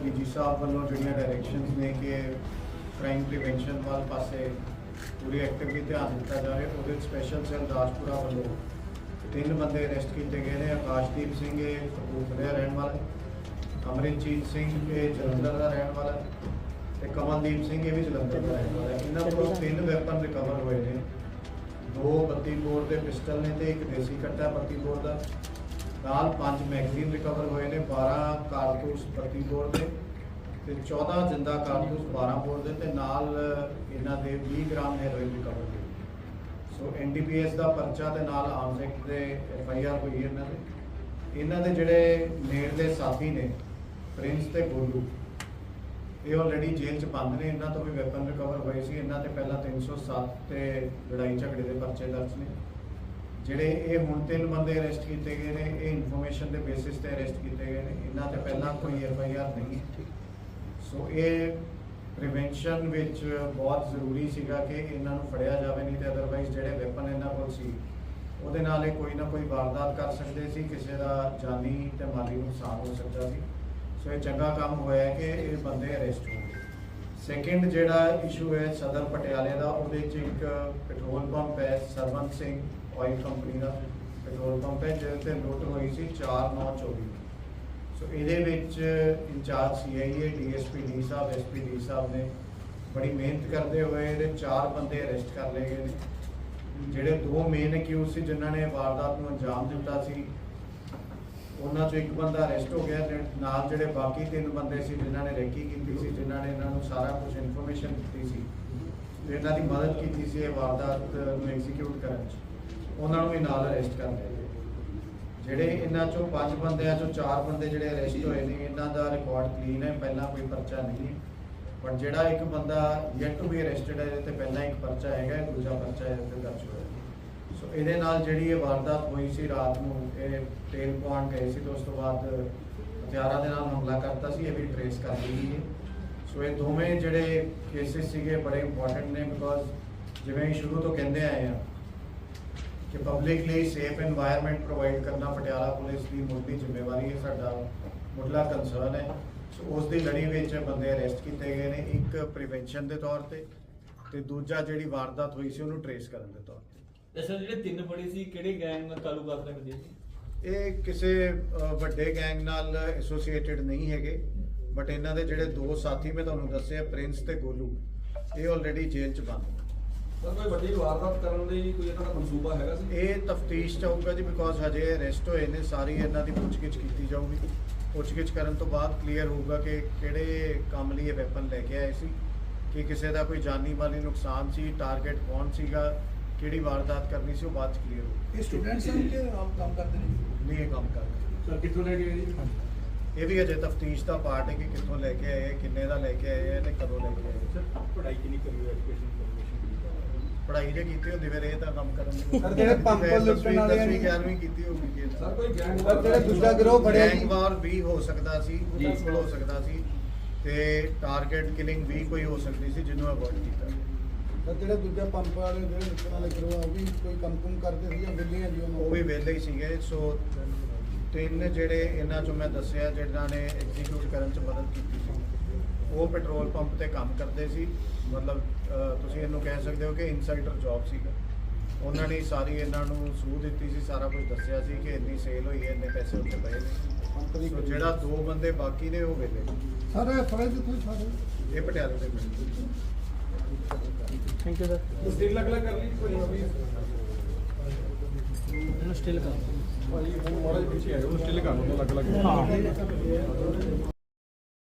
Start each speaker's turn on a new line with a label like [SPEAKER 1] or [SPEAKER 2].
[SPEAKER 1] ਸਾਹਿਬ ਵੱਲੋਂ ਜਿਹੜੀਆਂ ਡਾਇਰੈਕਸ਼ਨਸ ਨੇ ਕਿ ਕ੍ਰਾਈਮ ਪ੍ਰੀਵੈਂਸ਼ਨ ਵੱਲ ਪਾਸੇ ਪੂਰੀ ਐਕਟਿਵਲੀ ਧਿਆਨ ਦਿੱਤਾ ਜਾਵੇ ਉਹਦੇ ਵਿੱਚ ਸਪੈਸ਼ਲ ਸੈੱਲ ਦਾਸਪੁਰਾ ਵੱਲੋਂ ਤਿੰਨ ਬੰਦੇ ਅਰੈਸਟ ਕੀਤੇ ਗਏ ਨੇ ਆਕਾਸ਼ਦੀਪ ਸਿੰਘ ਇਹ ਕਪੂਰਥਲੇ ਰਹਿਣ ਵਾਲਾ ਹੈ। ਅਮਰਿਤਜੀਤ ਸਿੰਘ ਇਹ ਜਲੰਧਰ ਦਾ ਰਹਿਣ ਵਾਲਾ ਤੇ ਕਮਲਦੀਪ ਸਿੰਘ ਇਹ ਵੀ ਜਲੰਧਰ ਦਾ ਰਹਿਣ ਵਾਲਾ। ਇਹਨਾਂ ਕੋਲੋਂ ਤਿੰਨ ਵੈਪਨ ਰਿਕਵਰ ਹੋਏ ਨੇ। ਦੋ 32 ਬੋਰ ਦੇ ਪਿਸਟਲ ਨੇ ਤੇ ਇੱਕ ਦੇਸੀ ਕੱਟਾ 32 ਬੋਰ ਦਾ। ਨਾਲ ਪੰਜ ਮੈਗਜ਼ੀਨ ਰਿਕਵਰ ਹੋਏ ਨੇ 12 ਕਾਰਤੂਸ 32 ਬੋਰ ਦੇ ਤੇ 14 ਜਿੰਦਾ ਕਾਰਤੂਸ 12 ਬੋਰ ਦੇ ਤੇ ਨਾਲ ਇਹਨਾਂ ਦੇ 20 ਗ੍ਰਾਮ ਹੈਰੋਇਨ ਰਿਕਵਰ ਹੋਈ ਸੋ ਐਨਡੀਪੀਐਸ ਦਾ ਪਰਚਾ ਤੇ ਨਾਲ ਆਰਮਸ ਐਕਟ ਦੇ ਐਫਆਈਆਰ ਹੋਈ ਹੈ ਇਹਨਾਂ ਦੇ। ਇਹਨਾਂ ਦੇ ਜਿਹੜੇ ਨੇੜ ਦੇ ਸਾਥੀ ਨੇ ਪ੍ਰਿੰਸ ਤੇ ਗੋਲੂ ਇਹ ਆਲਰੇਡੀ ਜੇਲ੍ਹ 'ਚ ਬੰਦ ਨੇ, ਇਹਨਾਂ ਤੋਂ ਵੀ ਵੈਪਨ ਰਿਕਵਰ ਹੋਏ ਸੀ। ਇਹਨਾਂ ਤੇ ਪਹਿਲਾਂ 307 ਤੇ ਲੜਾਈ ਝਗੜੇ ਦੇ ਪਰਚੇ ਦਰਜ ਨੇ। ਜਿਹੜੇ ਇਹ ਹੁਣ ਤਿੰਨ ਬੰਦੇ ਅਰੈਸਟ ਕੀਤੇ ਗਏ ਨੇ, ਇਹ ਇਨਫੋਰਮੇਸ਼ਨ ਦੇ ਬੇਸਿਸ ਤੇ ਅਰੈਸਟ ਕੀਤੇ ਗਏ ਨੇ। ਇਹਨਾਂ ਤੇ ਪਹਿਲਾਂ ਕੋਈ ਐਫ ਆਈ ਆਰ ਨਹੀਂ ਸੋ ਇਹ ਪ੍ਰੀਵੈਂਸ਼ਨ ਵਿੱਚ ਬਹੁਤ ਜ਼ਰੂਰੀ ਸੀਗਾ ਕਿ ਇਹਨਾਂ ਨੂੰ ਫੜਿਆ ਜਾਵੇ, ਨਹੀਂ ਤੇ ਅਦਰਵਾਈਜ਼ ਜਿਹੜੇ ਵੈਪਨ ਇਹਨਾਂ ਕੋਲ ਸੀ, ਉਹਦੇ ਨਾਲ ਇਹ ਕੋਈ ਨਾ ਕੋਈ ਵਾਰਦਾਤ ਕਰ ਸਕਦੇ ਸੀ, ਕਿਸੇ ਦਾ ਜਾਨੀ ਤੇ ਮਾਲੀ ਨੁਕਸਾਨ ਹੋ ਸਕਦਾ ਸੀ। ਸੋ ਇਹ ਚੰਗਾ ਕੰਮ ਹੋਇਆ ਕਿ ਇਹ ਬੰਦੇ ਅਰੈਸਟ ਹੋ ਗਏ। ਸੈਕਿੰਡ ਜਿਹੜਾ ਇਸ਼ੂ ਹੈ, ਸਦਰ ਪਟਿਆਲੇ ਦਾ, ਉਹਦੇ 'ਚ ਇੱਕ ਪੈਟਰੋਲ ਪੰਪ ਹੈ, ਸਰਵੰਤ ਸਿੰਘ। ਆਇਲ ਕੰਪਨੀ ਦਾ ਪੈਟਰੋਲ ਪੰਪ ਹੈ, ਜਿਹਦੇ ਤੇ ਲੁੱਟ ਹੋਈ ਸੀ 4924 ਸੋ ਇਹਦੇ ਵਿੱਚ ਇੰਚਾਰਜ ਸੀਆਈਏ ਡੀਐਸਪੀ ਡੀ ਸਾਹਿਬ ਐਸਪੀ ਡੀ ਸਾਹਿਬ ਨੇ ਬੜੀ ਮਿਹਨਤ ਕਰਦੇ ਹੋਏ ਇਹਦੇ ਚਾਰ ਬੰਦੇ ਅਰੈਸਟ ਕਰ ਲਏ ਗਏ ਨੇ। ਜਿਹੜੇ ਦੋ ਮੇਨ ਅਕਿਊਜ਼ ਸੀ, ਜਿਨ੍ਹਾਂ ਨੇ ਵਾਰਦਾਤ ਨੂੰ ਅੰਜਾਮ ਦਿੱਤਾ ਸੀ, ਉਹਨਾਂ ਚੋਂ ਇੱਕ ਬੰਦਾ ਅਰੈਸਟ ਹੋ ਗਿਆ ਨਾਲ ਜਿਹੜੇ ਬਾਕੀ ਤਿੰਨ ਬੰਦੇ ਸੀ, ਜਿਨ੍ਹਾਂ ਨੇ ਰੈਕੀ ਕੀਤੀ ਸੀ, ਜਿਨ੍ਹਾਂ ਨੇ ਇਹਨਾਂ ਨੂੰ ਸਾਰਾ ਕੁਝ ਇਨਫੋਰਮੇਸ਼ਨ ਦਿੱਤੀ ਸੀ, ਤੇ ਇਹਨਾਂ ਦੀ ਮਦਦ ਕੀਤੀ ਸੀ ਇਹ ਵਾਰਦਾਤ ਨੂੰ ਐਗਜ਼ੀਕਿਊਟ ਕਰਨ 'ਚ। ਉਹਨਾਂ ਨੂੰ ਵੀ ਨਾਲ ਅਰੈਸਟ ਕਰ ਲਿਆ ਜਿਹੜੇ ਇਹਨਾਂ ਚੋਂ ਪੰਜ ਬੰਦਿਆਂ ਚੋਂ ਚਾਰ ਬੰਦੇ ਜਿਹੜੇ ਅਰੈਸਟ ਹੋਏ ਨੇ, ਇਹਨਾਂ ਦਾ ਰਿਕਾਰਡ ਕਲੀਨ ਹੈ, ਪਹਿਲਾਂ ਕੋਈ ਪਰਚਾ ਨਹੀਂ ਹੈ। ਬਟ ਜਿਹੜਾ ਇੱਕ ਬੰਦਾ ਯet ਟੂ ਬੀ ਅਰੈਸਟਡ ਹੈ, ਇਹਦੇ ਤੇ ਪਹਿਲਾਂ ਇੱਕ ਪਰਚਾ ਹੈਗਾ, ਦੂਜਾ ਪਰਚਾ ਹੈ ਤੇ ਦਰਜ ਹੋਇਆ। ਸੋ ਇਹਦੇ ਨਾਲ ਜਿਹੜੀ ਇਹ ਵਾਰਦਾਤ ਹੋਈ ਸੀ ਰਾਤ ਨੂੰ, ਇਹ ਟੇਲ ਪਵਾਉਣ ਗਏ ਸੀ ਤੇ ਉਸ ਤੋਂ ਬਾਅਦ ਹਥਿਆਰਾਂ ਦੇ ਨਾਲ ਹਮਲਾ ਕਰਤਾ ਸੀ, ਇਹ ਵੀ ਟਰੇਸ ਕਰ ਲਈ ਹੈ ਸੋ ਇਹ ਦੋਵੇਂ ਜਿਹੜੇ ਕੇਸਿਸ ਸੀਗੇ, ਬੜੇ ਇੰਪੋਰਟੈਂਟ ਨੇ ਬਿਕੋਜ਼ ਜਿਵੇਂ ਅਸੀਂ ਸ਼ੁਰੂ ਤੋਂ ਕਹਿੰਦੇ ਆਏ ਆ ਕਿ ਪਬਲਿਕ ਲਈ ਸੇਫ এনवायरमेंट ਪ੍ਰੋਵਾਈਡ ਕਰਨਾ ਪਟਿਆਲਾ ਪੁਲਿਸ ਦੀ ਮੁੱਢਲੀ ਜ਼ਿੰਮੇਵਾਰੀ ਹੈ ਸਾਡਾ ਮੁੱਢਲਾ ਕੰਸਰਨ ਹੈ। ਸੋ ਉਸ ਦੀ ਲੜੀ ਵਿੱਚ ਬੰਦੇ ਅਰੈਸਟ ਕੀਤੇ ਗਏ ਨੇ ਇੱਕ ਪ੍ਰੀਵੈਂਸ਼ਨ ਦੇ ਤੌਰ ਤੇ ਤੇ ਦੂਜਾ ਜਿਹੜੀ ਵਾਰਦਾਤ ਹੋਈ ਸੀ ਉਹਨੂੰ ਟਰੇਸ ਕਰਨ ਦੇ ਤੌਰ ਤੇ।
[SPEAKER 2] ਅਸਲ ਜਿਹੜੇ ਤਿੰਨ ਫੜੇ ਸੀ ਕਿਹੜੇ ਗੈਂਗ ਨਾਲ ਤਾਲੁਕਾਤ ਰੱਖਦੇ ਸੀ
[SPEAKER 1] ਇਹ ਕਿਸੇ ਵੱਡੇ ਗੈਂਗ ਨਾਲ ਐਸੋਸੀਏਟਿਡ ਨਹੀਂ ਹੈਗੇ ਬਟ ਇਹਨਾਂ ਦੇ ਜਿਹੜੇ ਦੋ ਸਾਥੀ ਮੈਂ ਤੁਹਾਨੂੰ ਦੱਸਿਆ ਪ੍ਰਿੰਸ ਤੇ ਗੋਲੂ ਇਹ ਆਲਰੇਡੀ ਜੇਲ੍ਹ ਚ ਬੰਦ ਨੇ।
[SPEAKER 3] ਸਰ ਕੋਈ ਵੱਡੀ ਵਾਰਦਾਤ ਕਰਨ ਲਈ ਕੋਈ ਇਹਨਾਂ ਦਾ ਮਨਸੂਬਾ ਹੈਗਾ ਸੀ?
[SPEAKER 1] ਇਹ ਤਫਤੀਸ਼ ਚਾਹੂਗਾ ਜੀ ਬਿਕੋਜ਼ ਹਜੇ ਅਰੈਸਟ ਹੋਏ ਨੇ ਸਾਰੀ ਇਹਨਾਂ ਦੀ ਪੁੱਛਗਿੱਛ ਕੀਤੀ ਜਾਊਗੀ। ਪੁੱਛਗਿੱਛ ਕਰਨ ਤੋਂ ਬਾਅਦ ਕਲੀਅਰ ਹੋਊਗਾ ਕਿ ਕਿਹੜੇ ਕੰਮ ਲਈ ਇਹ ਵੈਪਨ ਲੈ ਕੇ ਆਏ ਸੀ ਕਿ ਕਿਸੇ ਦਾ ਕੋਈ ਜਾਨੀ ਮਾਲੀ ਨੁਕਸਾਨ ਸੀ ਟਾਰਗੇਟ ਕੌਣ ਸੀਗਾ ਕਿਹੜੀ ਵਾਰਦਾਤ ਕਰਨੀ ਸੀ ਉਹ ਬਾਅਦ ਚ ਕਲੀਅਰ ਹੋਊ
[SPEAKER 4] ਇਹ ਸਟੂਡੈਂਟਸ ਹਨ ਕਿ ਆਪ ਕੰਮ ਕਰਦੇ ਨੇ?
[SPEAKER 1] ਨਹੀਂ ਇਹ ਕੰਮ ਕਰਦੇ
[SPEAKER 3] ਸਰ ਕਿੱਥੋਂ ਲੈ ਕੇ ਜੀ?
[SPEAKER 1] ਇਹ ਵੀ ਅਜੇ ਤਫਤੀਸ਼ ਦਾ ਪਾਰਟ ਹੈ ਕਿ ਕਿੱਥੋਂ ਲੈ ਕੇ ਆਏ ਹੈ, ਕਿੰਨੇ ਦਾ ਲੈ ਕੇ ਆਏ ਹੈ ਤੇ ਕਦੋਂ ਲੈ ਕੇ ਆਏ।
[SPEAKER 3] ਸਰ ਪੜ੍ਹਾਈ ਕਿੰਨੀ ਕਰੀ ਹੋਈ ਐਜੂਕੇਸ਼ਨ
[SPEAKER 1] ਪੜ੍ਹਾਈ ਜੇ ਕੀਤੀ ਹੁੰਦੀ ਫਿਰ ਇਹ ਤਾਂ ਕੰਮ ਕਰਨ ਦੀ
[SPEAKER 4] ਸਰ, ਜਿਹੜੇ ਪੰਪ ਲੁੱਟਣ ਵਾਲੇ ਨੇ-
[SPEAKER 1] 11ਵੀਂ ਕੀਤੀ ਹੋਊਗੀ ਜੀ।
[SPEAKER 3] ਸਰ ਕੋਈ ਗੈਂਗ
[SPEAKER 4] ਸਰ, ਜਿਹੜੇ ਦੂਜਾ ਗਿਰੋਹ ਫੜਿਆ ਜੀ।
[SPEAKER 1] ਵਾਰ ਵੀ ਹੋ ਸਕਦਾ ਸੀ। ਬਿਲਕੁਲ ਹੋ ਸਕਦਾ ਸੀ ਤੇ ਟਾਰਗੇਟ ਕਿਲਿੰਗ ਵੀ ਕੋਈ ਹੋ ਸਕਦੀ ਸੀ ਜਿਹਨੂੰ ਅਵੋਇਡ ਕੀਤਾ।
[SPEAKER 4] ਸਰ ਜਿਹੜੇ ਦੂਜਾ ਪੰਪ ਵਾਲੇ ਜਿਹੜੇ ਲੁੱਟਣ ਵਾਲੇ ਗਿਰੋਹ ਆ ਉਹ ਵੀ ਕੋਈ ਕੰਮ ਕੁਮ ਕਰਦੇ ਸੀ ਜਾਂ ਵਿਹਲੇ ਜੀ
[SPEAKER 1] ਉਹ ਵੀ ਵਿਹਲੇ ਹੀ ਸੀਗੇ ਸੋ ਤਿੰਨ ਜਿਹੜੇ ਇਹਨਾਂ ਚੋਂ ਮੈਂ ਦੱਸਿਆ ਜਿਹਨਾਂ ਨੇ ਐਗਜ਼ੀਕਿਊਟ ਕਰਨ ਚ ਮਦਦ ਕੀਤੀ ਸੀ ਉਹ ਪੈਟਰੋਲ ਪੰਪ ਤੇ ਕੰਮ ਕਰਦੇ ਸੀ। ਮਤਲਬ ਤੁਸੀਂ ਇਹਨੂੰ ਕਹਿ ਸਕਦੇ ਹੋ ਕਿ ਇਨਸਾਈਡਰ ਜੌਬ ਸੀਗਾ। ਉਹਨਾਂ ਨੇ ਸਾਰੀ ਇਹਨਾਂ ਨੂੰ ਸੂਹ ਦਿੱਤੀ ਸੀ ਸਾਰਾ ਕੁਝ ਦੱਸਿਆ ਸੀ ਕਿ ਇੰਨੀ ਸੇਲ ਹੋਈ ਹੈ ਇੰਨੇ ਪੈਸੇ ਉੱਤੇ ਪਏ ਨੇ। ਸੋ ਜਿਹੜਾ ਦੋ ਬੰਦੇ ਬਾਕੀ ਨੇ ਉਹ ਵਿਹਲੇ ਨੇ।
[SPEAKER 4] ਸਰ ਇਹ ਫੜੇ ਜਿੱਥੇ ਸਾਰੇ
[SPEAKER 1] ਇਹ ਪਟਿਆਲੇ ਦੇ ਪਿੰਡ
[SPEAKER 2] ਥੈਂਕ ਯੂ ਸਰ
[SPEAKER 3] ਸਟਿਲ ਅਲੱਗ ਕਰ ਲਈ ਕੋਈ ਵੀ?
[SPEAKER 2] ਇਹਨੂੰ ਸਟਿਲ ਕਰ।
[SPEAKER 3] ਭਾਈ ਹੁਣ ਮਾੜਾ ਜਿਹਾ ਪਿੱਛੇ ਆਇਓ ਸਟਿਲ ਕਰ ਲਓ ਅਲੱਗ ਅਲੱਗ
[SPEAKER 2] ਹਾਂ।